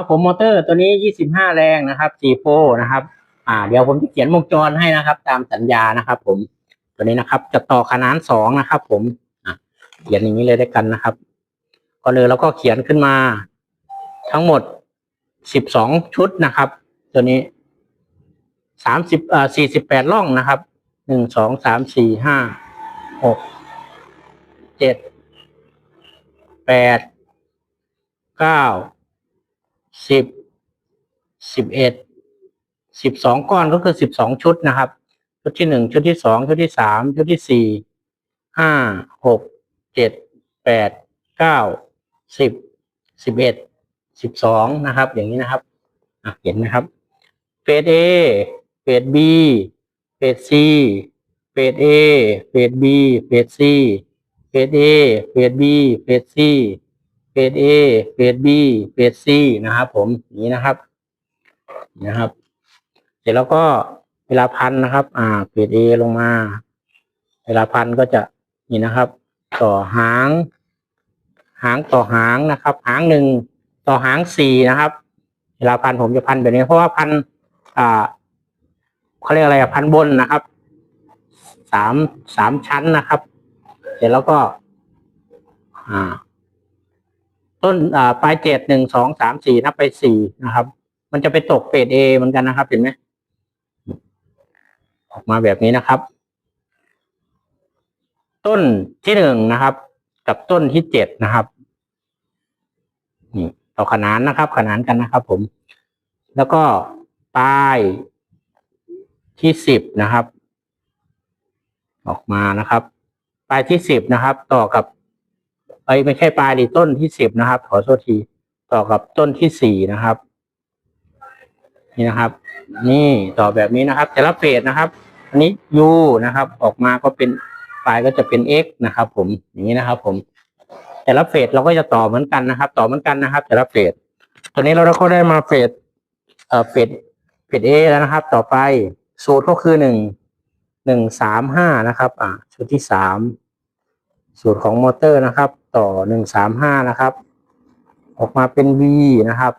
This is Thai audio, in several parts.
ครับผมมอเตอร์ตัวนี้ยี่สิบห้าแรงนะครับสี่โฟนะครับ อ่า เดี๋ยวผมจะเขียนวงจรให้นะครับ ตามสัญญานะครับ ผมตัวนี้นะครับ จะต่อขนานสองนะครับ ผมอะเขียนอย่างนี้เลยด้วยกันนะครับก่อนเลยแล้วก็เขียนขึ้นมาทั้งหมดสิบสองชุดนะครับ ตัวนี้สามสิบเอ่อสี่สิบแปดร่องนะครับหนึ่งสองสามสี่ห้าหกเจ็ดแปดเก้า สิบสิบเอ็ดสิบสองก้อนก็คือสิบสองชุดนะครับ ชุดที่หนึ่งชุดที่สองชุดที่สามชุดที่สี่ห้าหกเจ็ดแปดเก้าสิบสิบเอ็ดสิบสองนะครับ อย่างนี้นะครับอะเห็นไหมครับเฟสเอเฟสบีเฟสซีเฟสเอเฟสบีเฟสซีเฟสเอเฟสบีเฟสซี เฟสเอเฟสบีเฟสซีนะครับ ผมนี้นะครับ นะครับ เสร็จแล้วก็เวลาพันนะครับ อ่าเฟสเอลงมา เวลาพันก็จะนี่นะครับ ต่อหาง หางต่อหางนะครับ หางหนึ่งต่อหางสี่นะครับ เวลาพันผมจะพันแบบนี้ เพราะว่าพันอ่าเขาเรียกอะไรพันบนนะครับสามสามชั้นนะครับ เสร็จแล้วก็ อ่า ต้นปลายเจ็ดหนึ่งสองสามสี่นับไปสี่นะครับ มันจะไปตกเฟสเอเหมือนกันนะครับ เห็นไหมออกมาแบบนี้นะครับ ต้นที่หนึ่งนะครับ กับต้นที่เจ็ดนะครับนี่ต่อขนานนะครับ ขนานกันนะครับ ผม แล้วก็ปลายที่สิบนะครับ ออกมานะครับ ปลายที่สิบนะครับ ต่อกับ เอ้ยไม่ใช่ปลายดิต้นที่สิบนะครับ ขอโทษทีต่อกับต้นที่สี่นะครับ นี่นะครับ นี่ต่อแบบนี้นะครับแต่ละเฟสนะครับ อันนี้ u นะครับ ออกมาก็เป็นปลายก็จะเป็น x นะครับ ผมอย่างนี้นะครับ ผม แต่ละเฟสเราก็จะต่อเหมือนกันนะครับ ต่อเหมือนกันนะครับ แต่ละเฟสตอนนี้เราก็ได้มาเฟสเอ่อเฟสเฟส A แล้วนะครับ ต่อไปสูตรก็คือหนึ่งหนึ่งสามห้านะครับ อ่าสูตรที่สามสูตรของมอเตอร์นะครับ ต่อหนึ่งสามห้านะครับ ออกมาเป็น V นะครับ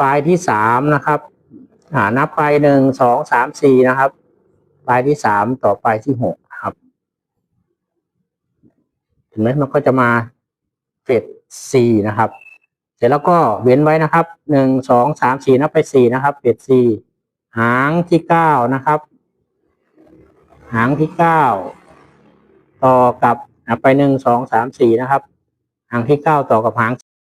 ปลายที่สามนะครับอ่านับไปหนึ่งสองสามสี่นะครับ ปลายที่สามต่อปลายที่หกครับ เห็นไหมมันก็จะมาเฟสสี่นะครับ เสร็จแล้วก็เว้นไว้นะครับหนึ่งสองสามสี่นับไปสี่นะครับเฟสสี่หางที่เก้านะครับ หางที่เก้า ต่อกับไปหนึ่งสองสามสี่นะครับ หางที่เก้าต่อกับหาง